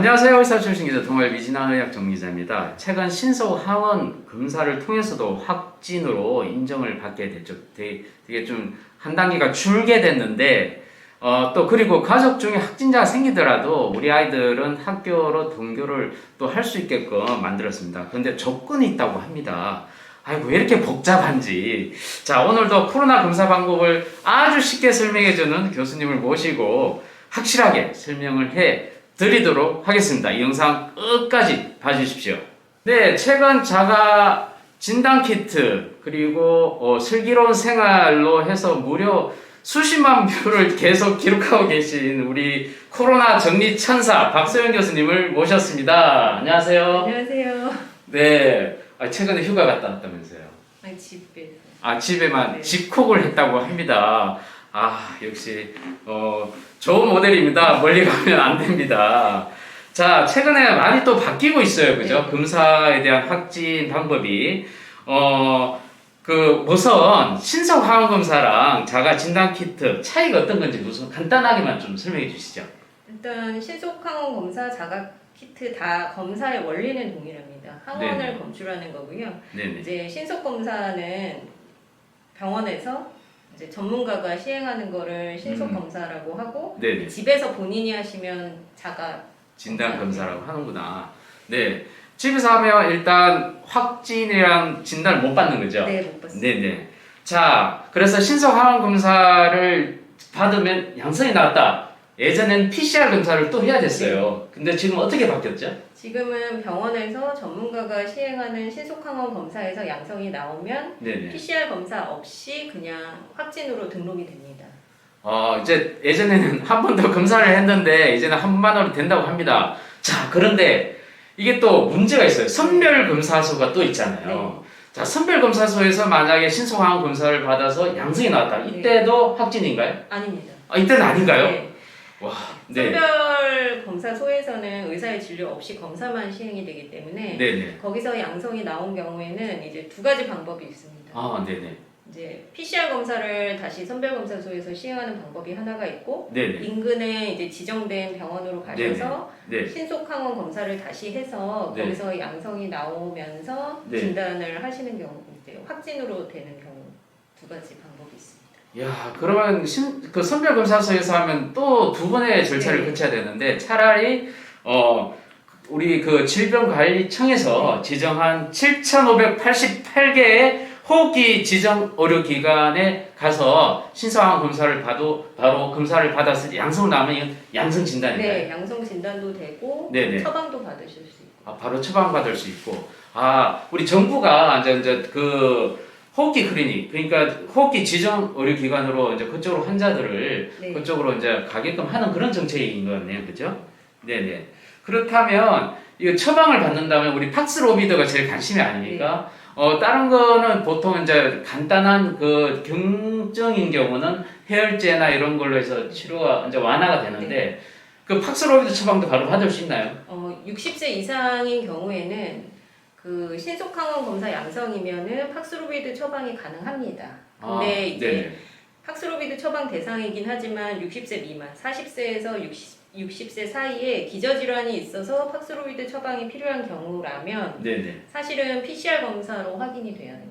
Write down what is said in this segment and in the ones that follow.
안녕하세요. 의사 출신 기자 동아일 미진아 의학 정리자입니다. 최근 신속 항원 검사를 통해서도 확진으로 인정을 받게 됐죠. 되게, 좀 한 단계가 줄게 됐는데 어, 또 그리고 가족 중에 확진자가 생기더라도 우리 아이들은 학교로 등교를 또 할 수 있게끔 만들었습니다. 그런데 조건이 있다고 합니다. 아이고 왜 이렇게 복잡한지. 자 오늘도 코로나 검사 방법을 아주 쉽게 설명해주는 교수님을 모시고 확실하게 설명을 해 드리도록 하겠습니다. 이 영상 끝까지 봐주십시오. 네, 최근 자가 진단 키트 그리고 어, 슬기로운 생활로 해서 무려 수십만 뷰를 계속 기록하고 계신 우리 코로나 정리 천사 박소영 교수님을 모셨습니다. 안녕하세요. 안녕하세요. 네, 아, 최근에 휴가 갔다 왔다면서요. 아니 집에서. 아 집에만 네. 집콕을 했다고 합니다. 아 역시 어, 좋은 모델입니다. 멀리 가면 안 됩니다. 자 최근에 많이 또 바뀌고 있어요, 그죠? 네. 검사에 대한 확진 방법이 어 그 우선 신속 항원 검사랑 자가 진단 키트 차이가 어떤 건지 우선 간단하게만 좀 설명해 주시죠. 일단 신속 항원 검사 자가 키트 다 검사의 원리는 동일합니다. 항원을 네. 검출하는 거고요. 네네. 이제 신속 검사는 병원에서 이제 전문가가 시행하는 거를 신속 음. 검사라고 하고 네네. 집에서 본인이 하시면 자가 진단 검사라고 하는구나. 네. 집에서 하면 일단 확진이랑 진단을 못 받는 거죠. 네 못 봤습니다. 네네. 자, 그래서 신속 항원 검사를 받으면 양성이 나왔다. 예전엔 PCR 검사를 또 해야 됐어요. 근데 지금 어떻게 바뀌었죠? 지금은 병원에서 전문가가 시행하는 신속 항원 검사에서 양성이 나오면 네네. PCR 검사 없이 그냥 확진으로 등록이 됩니다. 어, 이제 예전에는 한 번 더 검사를 했는데 이제는 한 번으로 된다고 합니다. 자, 그런데 이게 또 문제가 있어요. 선별 검사소가 또 있잖아요. 자, 선별 검사소에서 만약에 신속 항원 검사를 받아서 양성이 나왔다. 이때도 확진인가요? 아닙니다. 아, 이때는 아닌가요? 네. 와, 네. 선별 검사소에서는 의사의 진료 없이 검사만 시행이 되기 때문에 네네. 거기서 양성이 나온 경우에는 이제 두 가지 방법이 있습니다. 아, 네네. 이제 PCR 검사를 다시 선별 검사소에서 시행하는 방법이 하나가 있고 네네. 인근에 이제 지정된 병원으로 가셔서 네. 신속 항원 검사를 다시 해서 네. 거기서 양성이 나오면서 네. 진단을 하시는 경우 이제 확진으로 되는 경우 두 가지 방법이 있습니다. 야, 그러면 신, 그 선별 검사소에서 하면 또 두 번의 절차를 네. 거쳐야 되는데 차라리 어 우리 그 질병관리청에서 지정한 7,588개의 호흡기 지정 의료 기관에 가서 신속항 검사를 받고 바로 검사를 받았을 때 양성 나면 이건 양성 진단인가요? 네, 양성 진단도 되고 네네. 처방도 받으실 수 있고. 아, 바로 처방 받을 수 있고. 아, 우리 정부가 이제, 이제 그 호흡기 클리닉, 그러니까 호흡기 지정 의료 기관으로 이제 그쪽으로 환자들을 네. 그쪽으로 이제 가게끔 하는 그런 정책인 것 같네요. 그죠? 네네. 그렇다면, 이거 처방을 받는다면 우리 팍스로비드가 제일 관심이 아닙니까? 어, 다른 거는 보통 이제 간단한 그 경증인 경우는 해열제나 이런 걸로 해서 치료가 이제 완화가 되는데, 그 팍스로비드 처방도 바로 받을 수 있나요? 어, 60세 이상인 경우에는 그 신속 항원 검사 양성이면은 팍스로비드 처방이 가능합니다. 근데 이제 네네. 팍스로비드 처방 대상이긴 하지만 60세 미만, 40세에서 60, 60세 사이에 기저질환이 있어서 팍스로비드 처방이 필요한 경우라면 네네. 사실은 PCR 검사로 확인이 돼야 됩니다.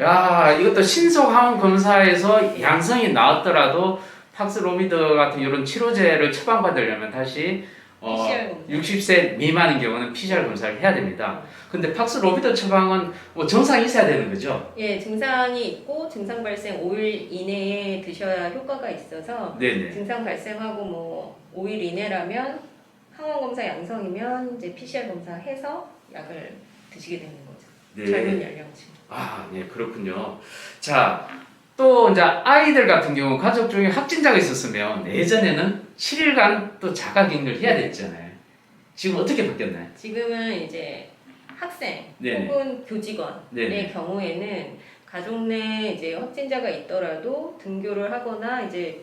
야, 이것도 신속 항원 검사에서 양성이 나왔더라도 팍스로미드 같은 이런 치료제를 처방받으려면 다시 어, PCR 검사. 60세 미만인 경우는 PCR 검사를 해야 됩니다. 근데 팍스로미드 처방은 뭐 정상이 있어야 되는 거죠? 예, 증상이 있고 증상 발생 5일 이내에 드셔야 효과가 있어서 네네. 증상 발생하고 뭐 5일 이내라면 항원 검사 양성이면 이제 PCR 검사 해서 약을 드시게 되는 거죠. 젊은 네. 연령층. 아, 네, 그렇군요. 자, 또 이제 아이들 같은 경우 가족 중에 확진자가 있었으면 예전에는 7일간 또 자가격리를 해야 됐잖아요. 지금 어떻게 바뀌었나요? 지금은 이제 학생 네네. 혹은 교직원의 네네. 경우에는 가족 내 이제 확진자가 있더라도 등교를 하거나 이제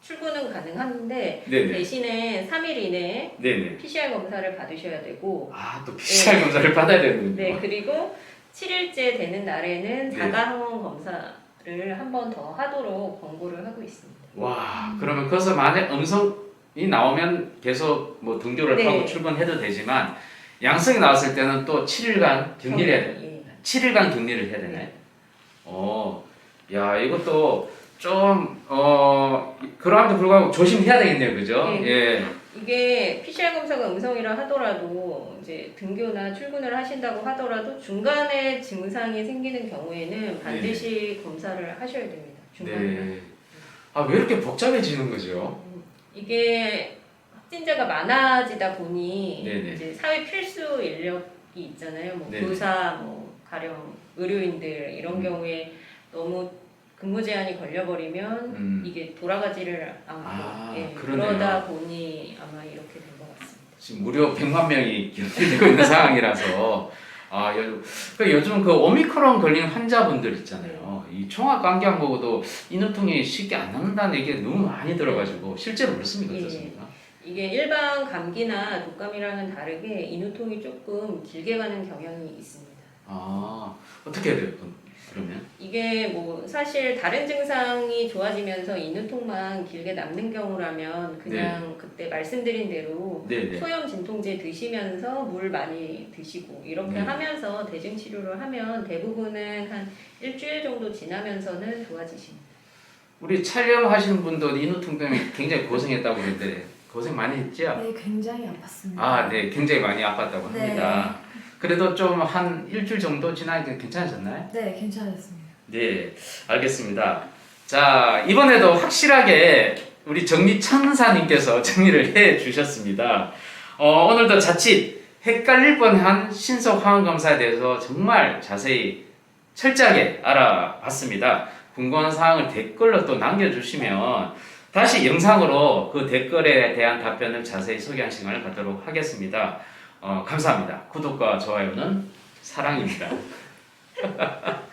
출근은 가능한데 네네. 대신에 3일 이내에 네네. PCR 검사를 받으셔야 되고 아, 또 PCR 검사를 받아야 되는군요. 네 그리고 7일째 되는 날에는 네. 자가 항원 검사 를 한 번 더 하도록 권고를 하고 있습니다. 와, 그러면 거기서 만약 음성 나오면 계속 뭐 등교를 네. 하고 출근해도 되지만 양성이 나왔을 때는 또 7일간 격리를 해야 돼. 예. 7일간 격리를 해야 되네. 네. 어, 야 이것도 좀 어, 그러함에도 불구하고 조심해야 되겠네요, 그죠? 네. 예. 이게 PCR 검사가 음성이라 하더라도 이제 등교나 출근을 하신다고 하더라도 중간에 증상이 생기는 경우에는 반드시 검사를 하셔야 됩니다. 중간에. 네. 아 왜 이렇게 복잡해지는 거죠? 이게 확진자가 많아지다 보니 네네. 이제 사회 필수 인력이 있잖아요. 뭐 네네. 교사, 뭐 가령 의료인들 이런 음. 경우에 너무 근무 제한이 걸려버리면 음. 이게 돌아가지를 않고 아, 예, 그러네요. 그러다 보니 아마 이렇게 된 것 같습니다. 지금 무려 100만 명이 기록되고 있는 상황이라서 아, 요, 그 요즘 그 오미크론 걸린 환자분들 있잖아요. 이 총합 감기하고도 인후통이 쉽게 안 낫는다는 얘기가 너무 많이 들어가지고 실제로 그렇습니까? 예. 어떻습니까? 이게 일반 감기나 독감이랑은 다르게 인후통이 조금 길게 가는 경향이 있습니다. 아, 어떻게 해야 돼요? 그럼? 그러면? 이게 뭐 사실 다른 증상이 좋아지면서 인후통만 길게 남는 경우라면 그냥 그때 말씀드린 대로 네네. 소염 진통제 드시면서 물 많이 드시고 이렇게 네. 하면서 대증 치료를 하면 대부분은 한 일주일 정도 지나면서는 좋아지십니다. 우리 촬영하시는 분도 인후통 때문에 굉장히 고생했다고 그랬는데 고생 많이 했죠? 네, 굉장히 아팠습니다. 아, 네, 굉장히 많이 아팠다고 네. 합니다. 그래도 좀 한 일주일 정도 지나니까 괜찮아졌나요? 네, 괜찮았습니다. 네, 알겠습니다. 자, 이번에도 확실하게 우리 정리천사님께서 정리를 해 주셨습니다. 어, 오늘도 자칫 헷갈릴 뻔한 신속 화원 검사에 대해서 정말 자세히 철저하게 알아봤습니다. 궁금한 사항을 댓글로 또 남겨주시면 다시 영상으로 그 댓글에 대한 답변을 자세히 소개한 시간을 갖도록 하겠습니다. 어, 감사합니다. 구독과 좋아요는 사랑입니다.